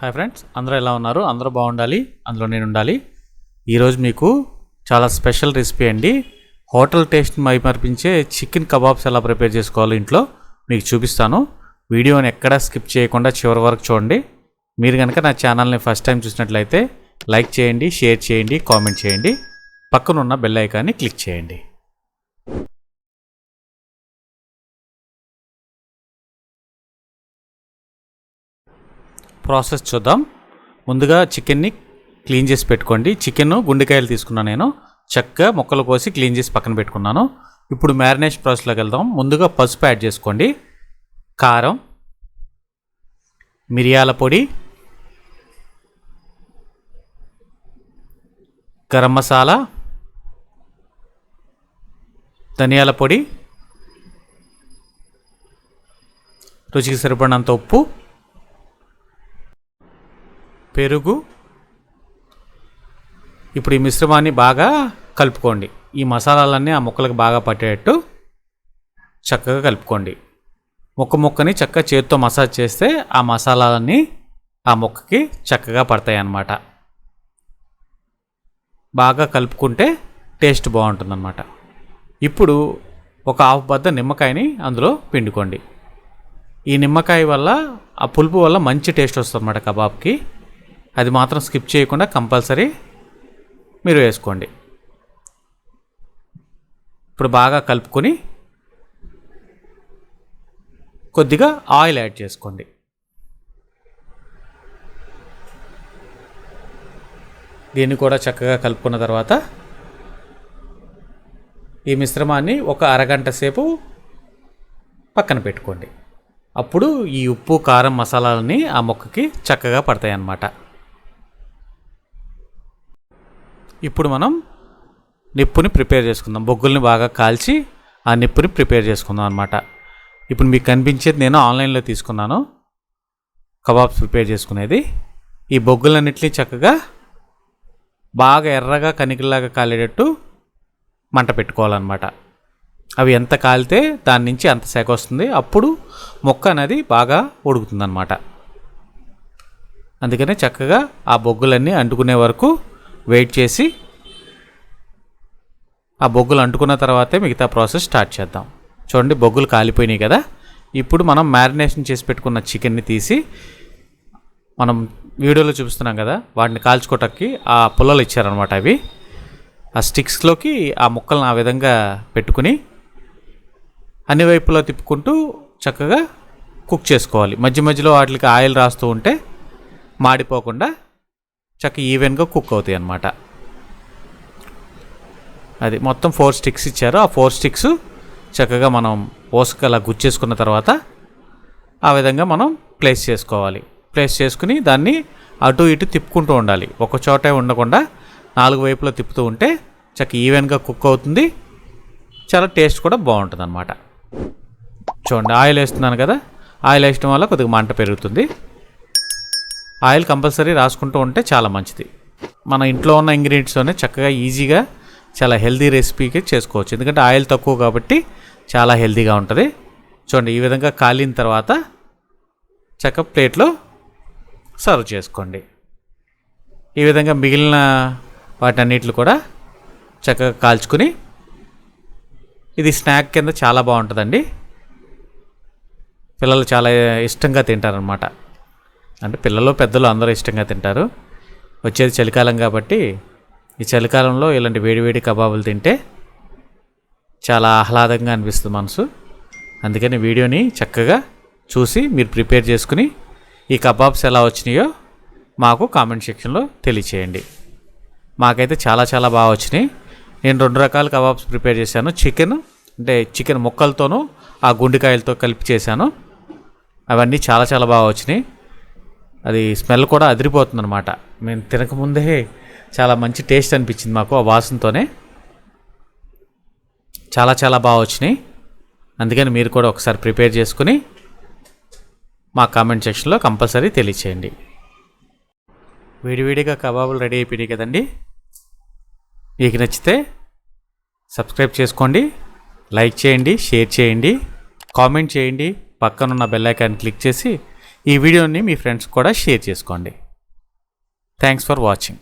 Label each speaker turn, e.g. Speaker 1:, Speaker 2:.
Speaker 1: Hi friends అందరూ ఎలా ఉన్నారు? అందరూ బాగుండాలి అందులో నేను ఉండాలి ఈరోజు మీకు చాలా స్పెషల్ రెసిపీ అండి. హోటల్ టేస్ట్ మైమర్పించే చికెన్ కబాబ్స్ ఎలా ప్రిపేర్ చేసుకోవాలో ఇంట్లో మీకు చూపిస్తాను. వీడియోని ఎక్కడా స్కిప్ చేయకుండా చివరి వరకు చూడండి. మీరు కనుక నా ఛానల్ని ఫస్ట్ టైం చూసినట్లయితే లైక్ చేయండి షేర్ చేయండి కామెంట్ చేయండి. పక్కనున్న బెల్ ఐకాన్ని క్లిక్ చేయండి. ప్రాసెస్ చూద్దాం. ముందుగా చికెన్ని క్లీన్ చేసి పెట్టుకోండి. చికెన్ గుండెకాయలు తీసుకున్నాను నేను. చక్కగా ముక్కలు కోసి క్లీన్ చేసి పక్కన పెట్టుకున్నాను. ఇప్పుడు మ్యారినేషన్ ప్రాసెస్లోకి వెళ్దాం. ముందుగా పసుపు యాడ్ చేసుకోండి. కారం మిరియాల పొడి గరం మసాలా ధనియాల పొడి రుచికి సరిపడినంత ఉప్పు పెరుగు. ఇప్పుడు ఈ మిశ్రమాన్ని బాగా కలుపుకోండి. ఈ మసాలాలన్నీ ఆ ముక్కలకు బాగా పట్టేటట్టు చక్కగా కలుపుకోండి. ముక్క ముక్కని చక్కగా చేతితో మసాజ్ చేస్తే ఆ మసాలాలన్నీ ఆ ముక్కకి చక్కగా పడతాయి అన్నమాట బాగా కలుపుకుంటే టేస్ట్ బాగుంటుందన్నమాట. ఇప్పుడు ఒక హాఫ్ బద్ద నిమ్మకాయని అందులో పిండుకోండి. ఈ నిమ్మకాయ వల్ల ఆ పులుపు వల్ల మంచి టేస్ట్ వస్తుంది అన్నమాట కబాబ్కి. అది మాత్రం స్కిప్ చేయకుండా కంపల్సరీ మీరు వేసుకోండి. ఇప్పుడు బాగా కలుపుకొని కొద్దిగా ఆయిల్ యాడ్ చేసుకోండి. దీన్ని కూడా చక్కగా కలుపుకున్న తర్వాత ఈ మిశ్రమాన్ని ఒక అరగంట సేపు పక్కన పెట్టుకోండి. అప్పుడు ఈ ఉప్పు కారం మసాలాలని ఆ మొక్కకి చక్కగా పడతాయి అన్నమాట ఇప్పుడు మనం నిప్పుని ప్రిపేర్ చేసుకుందాం. బొగ్గుల్ని బాగా కాల్చి ఆ నిప్పుని ప్రిపేర్ చేసుకుందాం అనమాట ఇప్పుడు మీకు కనిపించేది నేను ఆన్లైన్లో తీసుకున్నాను. కబాబ్స్ ప్రిపేర్ చేసుకునేది. ఈ బొగ్గులన్నిటిని చక్కగా బాగా ఎర్రగా కనికల్లాగా కాలేటట్టు మంట పెట్టుకోవాలన్నమాట. అవి ఎంత కాలితే దాని నుంచి అంత శాఖ వస్తుంది. అప్పుడు మొక్క అనేది బాగా ఉడుకుతుందన్నమాట అందుకనే చక్కగా ఆ బొగ్గులన్నీ అంటుకునే వరకు వెయిట్ చేసి ఆ బొగ్గులు అంటుకున్న తర్వాతే మిగతా ప్రాసెస్ స్టార్ట్ చేద్దాం. చూడండి బొగ్గులు కాలిపోయినాయి కదా. ఇప్పుడు మనం మ్యారినేషన్ చేసి పెట్టుకున్న చికెన్ని తీసి మనం వీడియోలో చూపిస్తున్నాం కదా వాటిని కాల్చుకోవటానికి ఆ పుల్లలు ఇచ్చారనమాట అవి. ఆ స్టిక్స్లోకి ఆ ముక్కలను ఆ విధంగా పెట్టుకుని అన్ని వైపులా తిప్పుకుంటూ చక్కగా కుక్ చేసుకోవాలి. మధ్య మధ్యలో వాటికి ఆయిల్ రాస్తూ ఉంటే మాడిపోకుండా చక్క ఈవెన్గా కుక్ అవుతాయి అన్నమాట. అది మొత్తం ఫోర్ స్టిక్స్ ఇచ్చారు. ఆ ఫోర్ స్టిక్స్ చక్కగా మనం పోసుకు అలా గుచ్చేసుకున్న తర్వాత ఆ విధంగా మనం ప్లేస్ చేసుకోవాలి. ప్లేస్ చేసుకుని దాన్ని అటు ఇటు తిప్పుకుంటూ ఉండాలి. ఒక చోటే ఉండకుండా నాలుగు వైపులా తిప్పుతూ ఉంటే చక్క ఈవెన్గా కుక్ అవుతుంది. చాలా టేస్ట్ కూడా బాగుంటుంది అనమాట చూడండి ఆయిల్ వేస్తున్నాను కదా ఆయిల్ వేయడం వల్ల కొద్దిగా మంట పెరుగుతుంది. ఆయిల్ కంపల్సరీ రాసుకుంటూ ఉంటే చాలా మంచిది. మన ఇంట్లో ఉన్న ఇంగ్రీడియంట్స్తోనే చక్కగా ఈజీగా చాలా హెల్దీ రెసిపీకి చేసుకోవచ్చు. ఎందుకంటే ఆయిల్ తక్కువ కాబట్టి చాలా హెల్దీగా ఉంటుంది. చూడండి ఈ విధంగా కాలిన తర్వాత చక్క ప్లేట్లో సర్వ్ చేసుకోండి. ఈ విధంగా మిగిలిన వాటన్నిటిని కూడా చక్కగా కాల్చుకుని ఇది స్నాక్ కింద చాలా బాగుంటుందండి. పిల్లలు చాలా ఇష్టంగా తింటారనమాట అంటే పిల్లలు పెద్దలు అందరూ ఇష్టంగా తింటారు. వచ్చేది చలికాలం కాబట్టి ఈ చలికాలంలో ఇలాంటి వేడివేడి కబాబులు తింటే చాలా ఆహ్లాదంగా అనిపిస్తుంది మనసు. అందుకని వీడియోని చక్కగా చూసి మీరు ప్రిపేర్ చేసుకుని ఈ కబాబ్స్ ఎలా వచ్చినాయో మాకు కామెంట్ సెక్షన్లో తెలియచేయండి. మాకైతే చాలా చాలా బాగా వచ్చినాయి. నేను రెండు రకాల కబాబ్స్ ప్రిపేర్ చేశాను. చికెన్ అంటే చికెన్ ముక్కలతోనూ ఆ గుండెకాయలతో కలిపి చేశాను. అవన్నీ చాలా చాలా బాగా వచ్చినాయి. అది స్మెల్ కూడా అదిరిపోతుంది అనమాట మేము తినకముందే చాలా మంచి టేస్ట్ అనిపించింది మాకు ఆ వాసనతోనే. చాలా చాలా బాగా వచ్చినాయి. అందుకని మీరు కూడా ఒకసారి ప్రిపేర్ చేసుకుని మా కామెంట్ సెక్షన్లో కంపల్సరీ తెలియచేయండి. వేడివేడిగా కబాబులు రెడీ అయిపోయినాయి కదండి. మీకు నచ్చితే సబ్స్క్రైబ్ చేసుకోండి లైక్ చేయండి షేర్ చేయండి కామెంట్ చేయండి పక్కనున్న బెల్ ఐకాన్ క్లిక్ చేసి ఈ వీడియోని మీ ఫ్రెండ్స్ కూడా షేర్ చేసుకోండి. Thanks for watching